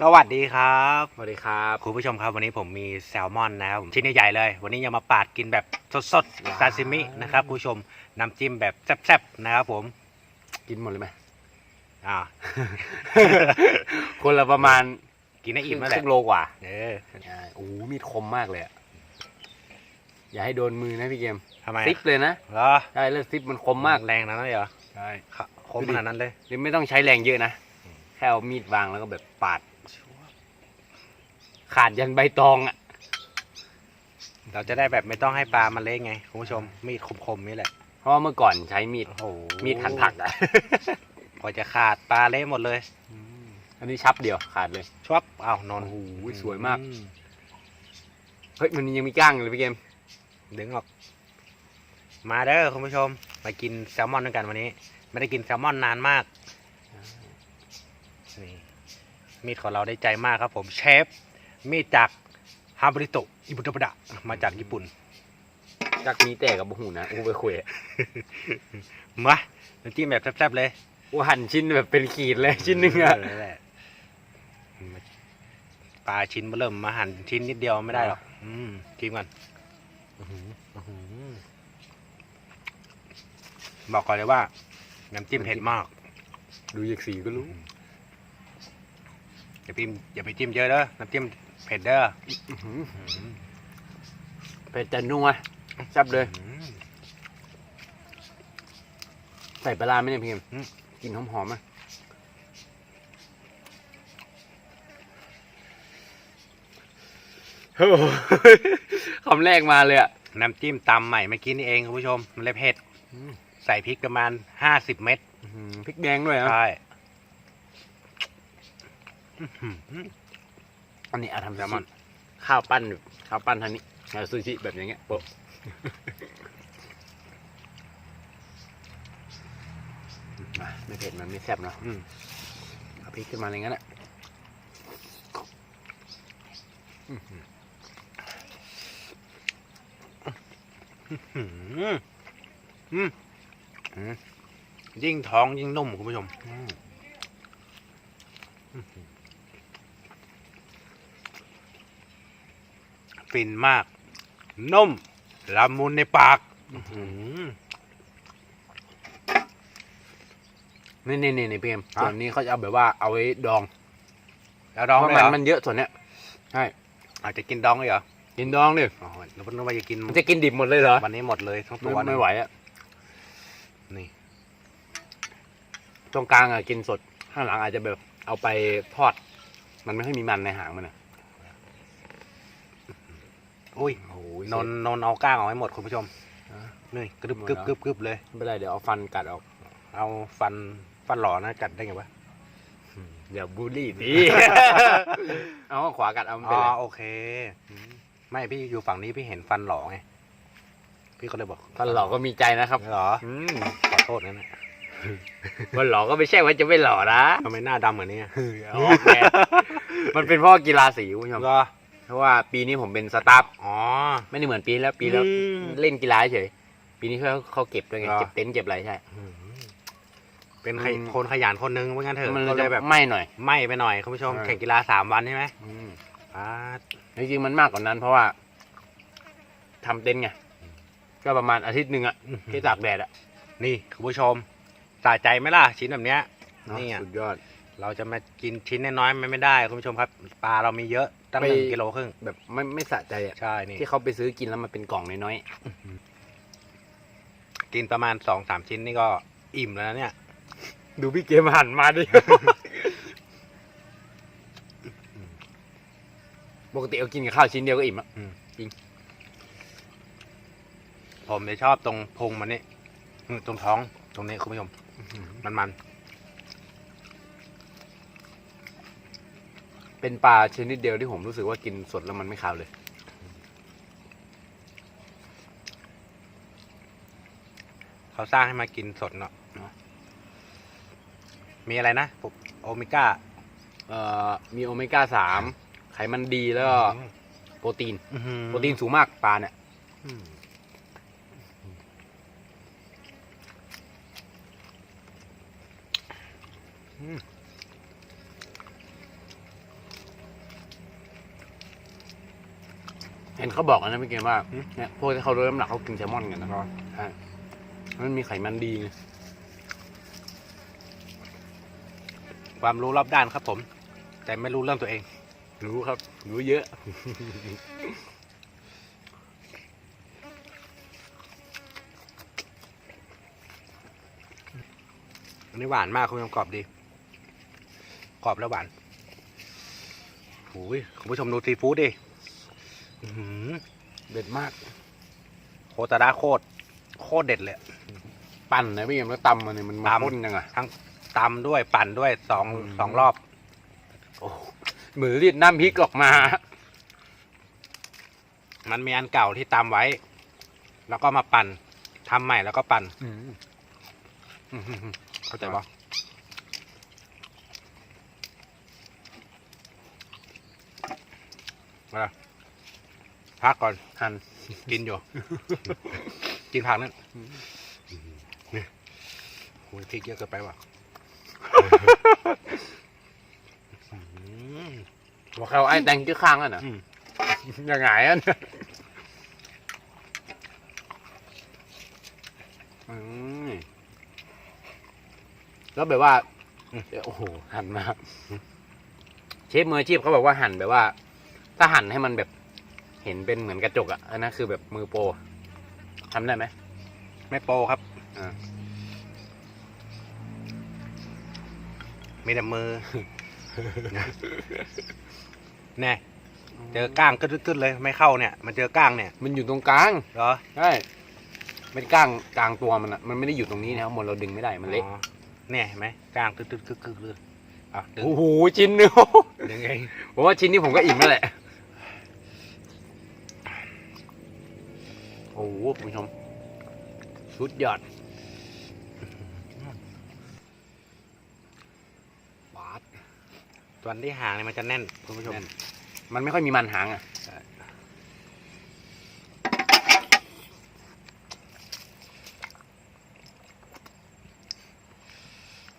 สวัสดีครับสวัสดีครับคุณผู้ชมครับวันนี้ผมมีแซลมอนนะครับผมชิ้นใหญ่ๆเลย วันนี้จะมาปาดกินแบบสดๆซาซิมินะครับคุณผู้ชมน้ำจิ้มแบบแซ่บๆนะครับผมกินหมดเลยไหมอ่า คนละประมาณกินได้คอิ่รึ่มงแล้วแหคละรึ่งโลกว่า เออใช่โอ้โหมีดคมมากเลยอะอย่าให้โดนมือนะพี่เกมทำไมซิปเลยนะเหรอใช่เลือดซิปมันคมมากแรงนะนั่นเหรอใช่ขะคมขนาดนั้นเลยหรือไม่ต้องใช้แรงเยอะนะแค่เอามีดวางแล้วก็แบบปาด ขาดยันใบตองอะ เราจะได้แบบไม่ต้องให้ปลามันเละไงคุณผู้ชมมีดคมๆนี่แหละ เพราะว่าเมื่อก่อนใช้มีด โอ้โหมีดหั่นผักอะ พอจะขาดปลาเละหมดเลยอันนี้ชับเดียวขาดเลยชวบอ้าวนอนโอ้โหสวยมาก อืเฮ้ยมันยังมีก้างอยู่เลยพี่เกมดึงออก มาเด้อคุณผู้ชม มากินแซลมอนด้วยกันวันนี้ ไม่ได้กินแซลมอนนานมากนี่มีดของเราได้ใจมากครับผมเชฟ มีดจากฮาบริโตะอิบุตะปะดะมาจากญี่ปุ่น จักมีแต่กับบุหูนะอู้ไปคุยอะมาน้ำจิ้มแบบแซ่บๆเลยอู้หั่นชิ้นแบบเป็นขีดเลยชิ้นหนึงอะเนั่นแหละปลาชิ้นเริ่มมาหั่นชิ้นนิดเดียวไม่ได้หรอกอืมชิมก่อนอื้อหืออื้อหือบอกก่อนเลยว่าน้ำจิ้มเผ็ดมาก ดูจากสีก็รู้อย่าพิมอย่าไปจิ้มเยอะเด้อน้ำจิ้ม เผ็ดเด้ออื้อหืออื้อหือเป็ดแต่นัวแซ่บเลยอืมใส่ปลาร้าไหมเนี่ยพี่เอ็มอืมกลินหอมหอมๆไหมโอ้โหคำแรกมาเลยอะ น้ำจิ้มตำใหม่เมื่อกี้นี่เองคุณผู้ชม มันเลยเผ็ด ใส่พริกประมาณห้าสิบเม็ดอื้อหือพริกแดงด้วยนะใช่ อื้อหืออันนี้อาทำแซแซลลมมออนนข้าวปั้นข้าวปั้นทางนี้เอาซูชิแบบอย่างเงี้ยโปะมาไม่เผ็ดมันไม่แซ่บเนาะอืมเอาพริกขึ้นมาอย่างนั้นแหละอืมอืมอืมยิ่งท้องยิ่งนุ่มคุณผู้ชม ฟินมาก นุ่มละมุนในปากอื้อหือนี่นี่นี่นี่พี่เอ็มฮะส่วนนี้เขาจะเอาแบบว่าเอาไว้ดอง แล้วเพดองราะเลยมันเหรอมันเยอะส่วนเนี้ยใช่อาจจะกินดองเลยเหรอกินดองดิอ๋อแล้วนึกว่าจะกินมันจะกินดิบหมดเลยเหรอวันนี้หมดเลยทั้งไม่ตัวไม่ไหวอะนี่ตรงกลางอะกินสดข้างหลังอาจจะแบบเอาไปทอด มันไม่ค่อยมีมันในหางมันอะ อุ้ยโอ้ยนนนนเอาก้างออกให้หมดคุณผู้ชมอะนี่กรึบหมดกรึบแล้วกรึบกรึบเลยไม่เป็นไรเดี๋ยวเอาฟันกัดออก เอาฟันฟันหล่อนะกัดได้ไงวะเดี๋ยวบูลลี่ดิเอาขวากัดเอาไม่อ๋เป็นอไรโอเค ไม่พี่อยู่ฝั่งนี้พี่เห็นฟันหล่อไงพี่ก็เลยบอกฟันหล่อก็มีใจนะครับเหรออืมขอโทษนะเนี่ยฟันหล่อก็ไม่ใช่ว่าจะไม่หล่อนะทำไมหน้าดำเหมือนนี้เอาออกแกมันเป็นเพราะกีฬาสีคุณผู้ชมก็ เพราะว่าปีนี้ผมเป็นสตาฟอ๋อไม่ได้เหมือนปีแล้วปีแล้วอืม เล่นกีฬาเฉยปีนี้เขาเขาเก็บด้วยไงเหรอเก็บเต็นท์เก็บอะไรใช่ เป็นขยอืม คนขยันคนนึงว่างั้นเถอะมันก็เลเลยยแบแบบบไม่หน่อย ไหม่ไปหน่อยคุณผู้ชมใช่ แข่งกีฬาสามวันใช่ไหมอ่าจริงๆมันมากกว่านั้น เพราะว่าทำเต็นท์ไงก็ประมาณอาทิตย์หนึ่งอะที่ตากแดดอะนี่คุณผู้ชมสะใจไหมล่ะชิ้นแบบเนี้ยนี่อะ สุดยอด เราจะมากินชิ้นน้อยๆมันไม่ได้คุณผู้ชมครับปลาเรามีเยอะ ตั้งไปหนึ่งกิโลครึ่งแบบไม่ไม่สะใจอะใช่นี่ที่เขาไปซื้อกินแล้วมันเป็นกล่องน้อยกินประมาณสองสามชิ้นนี่ก็อิ่มแล้วนะเนี่ยๆดูพี่เกมหันมาดิปกติเอากินกับข้าวชิ้นเดียวก็อิ่มอะผมจะชอบตรงพุงมันนี่อืมตรงท้อง ตรงนี้คุณผู้ชมมันมัน เป็นปลาชนิดเดียวที่ผมรู้สึกว่ากินสดแล้วมันไม่คาวเลยๆเขาสร้างให้มากินสดเนาะมีอะไรนะพวกโอเมก้าเอ่อมีโอเมก้าสามไขมันดีแล้วก็โปรตีนอื้อหือโปรตีนสูงมากปลาเนี่ยอืม เห็นเขาบอกนะพี่เกมว่าเนี่ยพวกที่เขาลดน้ำหนักเขากินแซลมอนกันนะครับใช่มันมีไขมันดี ความรู้รอบด้านครับผม แต่ไม่รู้เรื่องตัวเอง รู้ครับ รู้เยอะ อันนี้หวานมากคุณผู้ชมกรอบดี กรอบแล้วหวานโอ้ยคุณผู้ชมดูซีฟู้ดดิ เด็ดมากโคตรดาโคตรโคตรเด็ดเลย ปั่นนะพี่เกมแล้วตำมันเนี่ยมันมาตำข้นยังไงตำด้วยปั่นด้วยสองอืมสองรอบ โอ้เหมือนรีดน้ำพริกออกมา มันมีอันเก่าที่ตำไว้ แล้วก็มาปั่นทำใหม่แล้วก็ปั่นอืมอืมอืมอืมเข้าใจปะมา พักก่อนหั่นกินอยู่ กินผักนั่นอืมนี่โอ้ยพริกเยอะเกินไปว่ะอืมบอกเขาไอ้แตงกี้ข้างอะนะอืมยังไงอะเนี่ยอืมแล้วแบบว่าโอ้โห หั่นมา เชฟมืออาชีพเขาบอกว่าหั่นแบบว่า ถ้าหั่นให้มันแบบ เห็นเป็นเหมือนกระจกอะอันนั้นคือแบบมือโปรทำได้ไหมไม่โปรครับอ่ามีแต่มือแน่เจอก้างกึดๆเลยไม่เข้าเนี่ย มันเจอก้างเนี่ย มันอยู่ตรงกลางเหรอใช่เป็นกลางกลางตัวมันอะมันไม่ได้อยู่ตรงนี้นะครับมนเราดึงไม่ได้มันเละอ๋อเนี่ยเห็นไหมก้างตึ๊ดๆกึกๆเลยอะดึงโอ้โหชิ้นนึงดึงเองผมว่าชิ้นนี้ผมก็อิ่มแล้วแหละ โอ้โหคุณผู้ชม สุดยอดบาดส่วนที่หางเนี่ยมันจะแน่นคุณผู้ชมแน่นมันไม่ค่อยมีมันหางอะ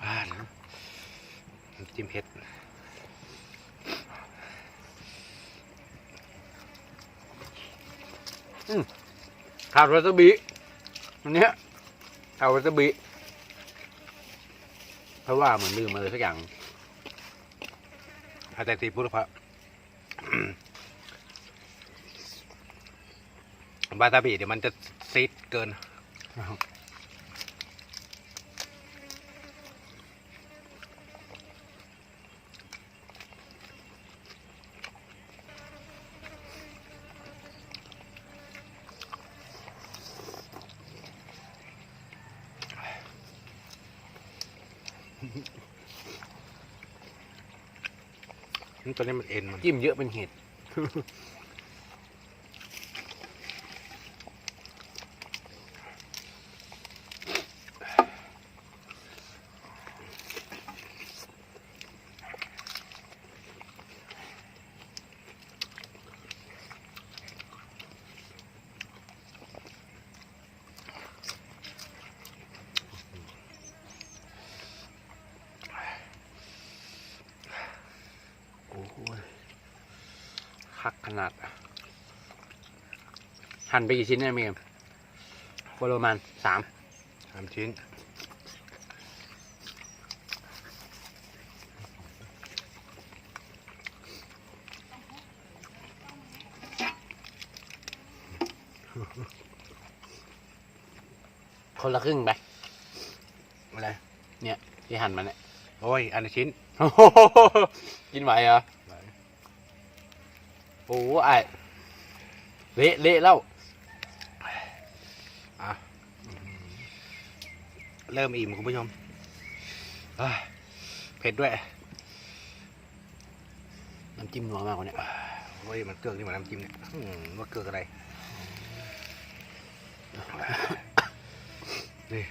บ้านน้ำจิ้มเผ็ด ขาดวาซาบิอันเนี้ยขาวาซาบิเพราะว่าเหมือนลืมอะไรสักอย่างอาจจะตีพูดเพราะวาซาบิเดี๋ยวมันจะซีดเกิน ตัวนี้มันเอ็นมันจิ้มเยอะเป็นเหตุ โอ้โห คักขนาด หั่นไปกี่ชิ้นเนี่ยเมียประมาณสามสามชิ้นคนละครึ่งไปอะไรที่หั่นมาเนี่ย โอ้ย อันละชิ้น กินไหวเหรอโอ้โหไอ้เละเละแล้วเริ่มอิ่มคุณผู้ชมเผ็ดด้วย น้ำจิ้มนัวมากกว่านี่ยโอ้ยมันเกลือกนี่มันน้ำจิ้มเนี่ยมว่าเกลือกอะไรนี่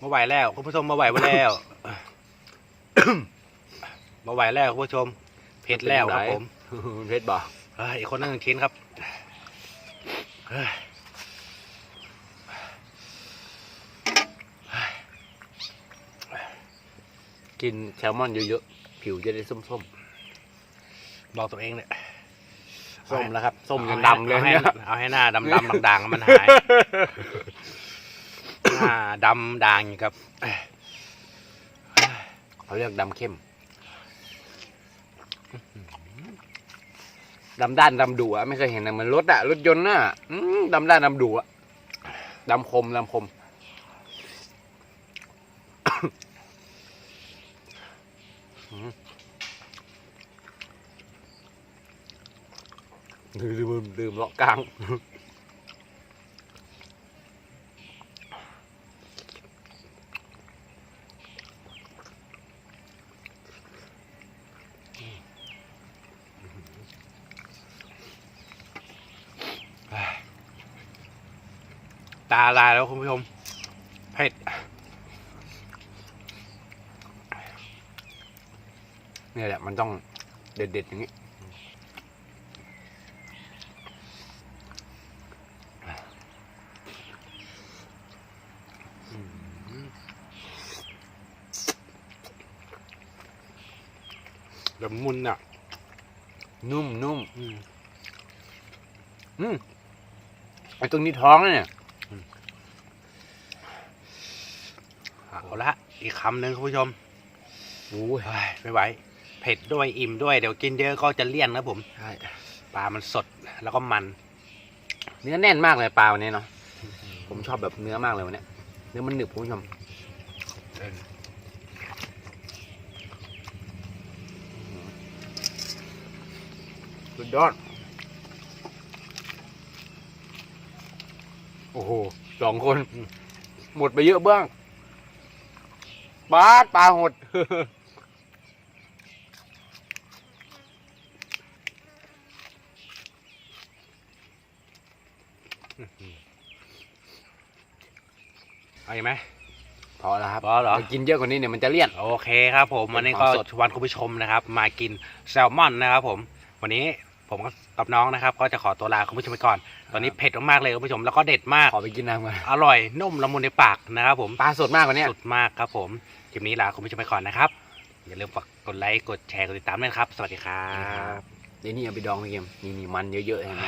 มาไหวแล้ว คุณผู้ชมมาไหวมาแล้ว มาไหวแล้วคุณผู้ชม เผ็ดแล้วครับผมเพชรบอกเอ้ยอีกคนนึงหนึ่งชิ้นครับเฮ้ยกินแซลมอนเยอะๆ ผิวจะได้ส้มบอกตัวเองเลยส้มแล้วครับ ส้มจนดำเลยอาให้เนี่ยเอาให้หน้าดำดำๆด่างๆมันหาย หน้าดำด่างอยู่กับเขาเรียกดำเข้ม ดำด้านดำดุอะไม่เคยเห็นนะเหมือนรถอะรถยนต์น่ะดำด้านดำดุอะดำคมดำคมอืมดื่มดื่มเลาะกลาง ตาลายแล้วคุณผู้ชมเผ็ดเนี่ยแหละมันต้องเด็ดๆอย่างนี้ละมุนอะ นุ่มนุ่มอืมอืมไอ้ตรงนี้ท้องเนี่ย เอาละอีกคำหนึ่งคุณผู้ชมโอ้ยเฮ้ยไม่ไหวเผ็ดด้วยอิ่มด้วยเดี๋ยวกินเยอะก็จะเลี่ยนนะผมใช่ปลามันสดแล้วก็มัน เนื้อแน่นมากเลยปลาวันนี้เนาะผมชอบแบบเนื้อมากเลยวันเนี้ยเนื้อมันหนึบคุณผู้ชมสุดยอดโอ้โหสองคน หมดไปเยอะบ้าง ปลาดปลาหด เอาอีกไหมพอแล้วครับพอเหรอไปกินเยอะกว่านี้เนี่ยมันจะเลี่ยน โอเคครับผมเป็นวันนี้ก็ความสด ชวนคุณผู้ชมนะครับ มากินแซลมอนนะครับผม วันนี้ผมกับน้องนะครับ ก็จะขอตัวลาคุณผู้ชมไปก่อน ตอนนี้เผ็ดมากๆเลยคุณผู้ชมแล้วก็เด็ดมาก ขอไปกินน้ำกันอร่อยนุ่มละมุนในปากนะครับผม ปลาสดมากกว่านี้ สุดมากครับผม คลิปนี้ลาคุณผู้ชมไปก่อนนะครับ อย่าลืมฝากกดไลค์ กดแชร์ กดติดตามด้วยนะครับ สวัสดีครับเดี๋ยวนี่เอาไปดองไปเกมนี่นี่มันเยอะๆเห็นไหม